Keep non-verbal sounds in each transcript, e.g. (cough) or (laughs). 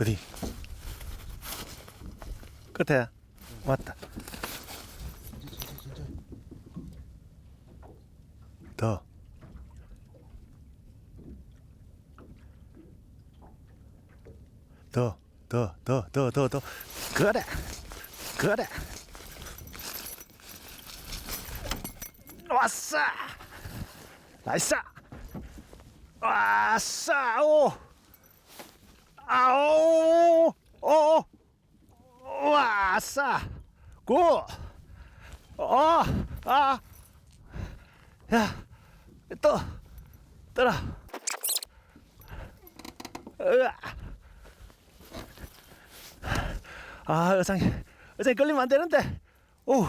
어디? 끝에 맞다. 더. 더, 더, 더, 더, 더, 더. 그래, 그래. 왔어. 나이스. 왔어. 오. 아오. 어. 아. 야. 떠. 떠라. 으아. 아, 의상이, 의상이 걸리면 안 되는데. 오.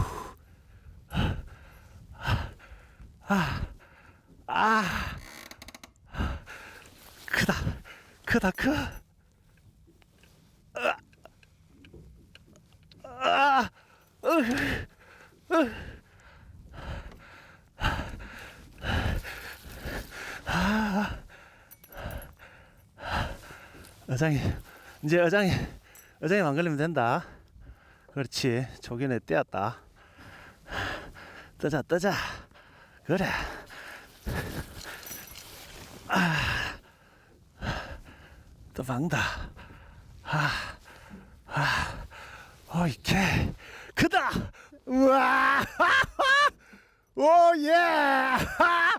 아, 아, 크다, 크다, 크. 아, 아, 으, 으. 아, 의장이, 이제 의장이, 의장이 안 걸리면 된다. 그렇지, 조기에 떼었다. 뜨자, 뜨자. 그래. 아, 또 방다. 아, 아, 개, 크다. 우와, (laughs) 오 예, 하!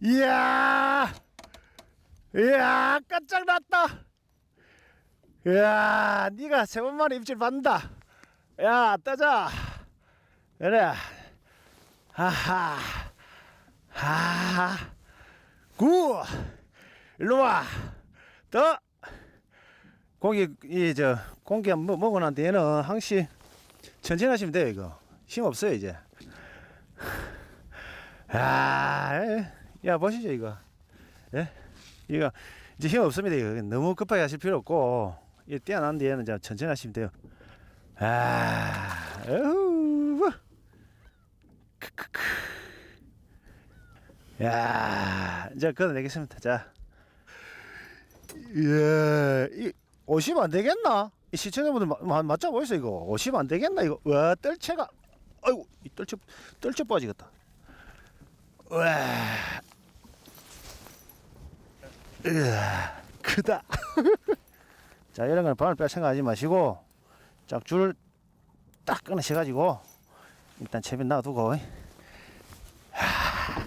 이야, 이야, 깜짝 났다. 이야, 네가 세 번 만에 입질 받는다. 야, 떠자. 그래. 하하. 하. 구. 일로 와. 더. 고기 이저 공기 뭐 먹고 난 뒤에는 항시 천천히 하시면 돼요 이거 힘 없어요 이제 야, 야 보시죠 이거 예 이거 이제 힘 없습니다 이거 너무 급하게 하실 필요 없고 이 뛰어난 뒤에는 이제 천천히 하시면 돼요. 아 어후 크크크. 야 이제 걷어내겠습니다. 자. 예, 이50안 되겠나? 이 시청자분들 맞자 보이소 이거? 50안 되겠나 이거? 와 뜰채가. 아이고 이 뜰채 뜰채 빠지겠다. 와. 으아, 크다 (laughs) 자 이런 거는 바늘 뺄 생각하지 마시고 짝줄 딱 끊으셔가지고 일단 채비 놔두고 하.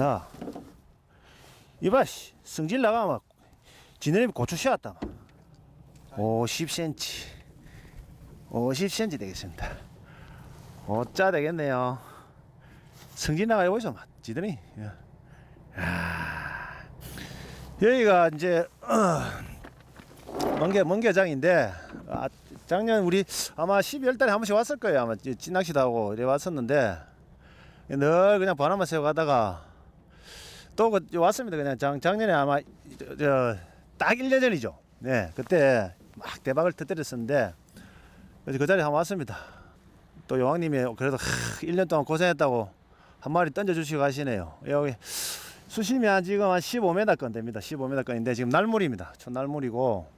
야, 이봐, 씨, 성질 나가면 지네님이 고추 씨앗다. 50cm, 50cm 되겠습니다. 오짜 되겠네요. 성질 나가요 보이소, 막 지들이. 야. 야. 여기가 이제 어, 먼게 먼게장인데 아, 작년 우리 아마 12월 달에 한 번씩 왔을 거예요. 아마 찐낚시도 하고 이래 왔었는데 늘 그냥 바람만 새고 가다가 또 그, 왔습니다. 그냥 작, 작년에 아마 저딱 1년 전이죠. 네, 그때 막 대박을 터뜨렸었는데 그래서 그 자리에 한번 왔습니다. 또 여왕님이 그래도 하, 1년 동안 고생했다고 한 마리 던져주시고 가시네요. 여기 수심이 한 지금 한 15m 건 됩니다. 15m 건인데 지금 날물입니다. 촌날물이고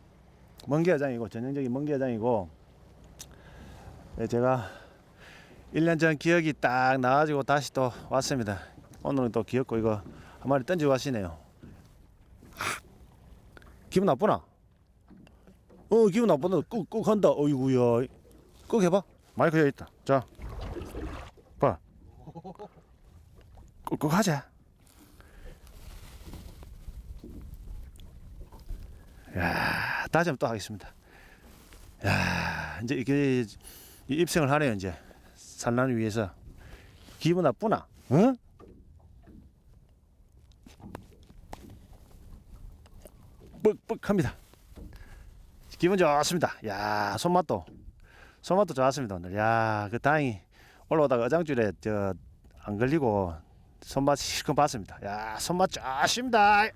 먼개장이고 전형적인 먼개장이고 네, 제가 1년 전 기억이 딱 나가지고 다시 또 왔습니다. 오늘은 또 귀엽고 이거 한 마리 던지고 가시네요. 기분 나쁘나? 어 기분 나쁘다. 꾹꾹 한다. 어이구야. 꾹 해봐. 마이크 여기 있다. 자, 꾹꾹 하자. 야, 한번 또 하겠습니다. 야, 이제 이게 이 입생을 하네요 이제 산란을 위해서 기분 나쁘나? 응? 뻑뻑합니다. 기분 좋습니다. 야 손맛도 손맛도 좋았습니다 오늘. 야 그 다행히 올라오다가 어장줄에 저 안 걸리고 손맛 실컷 봤습니다. 야 손맛 좋습니다.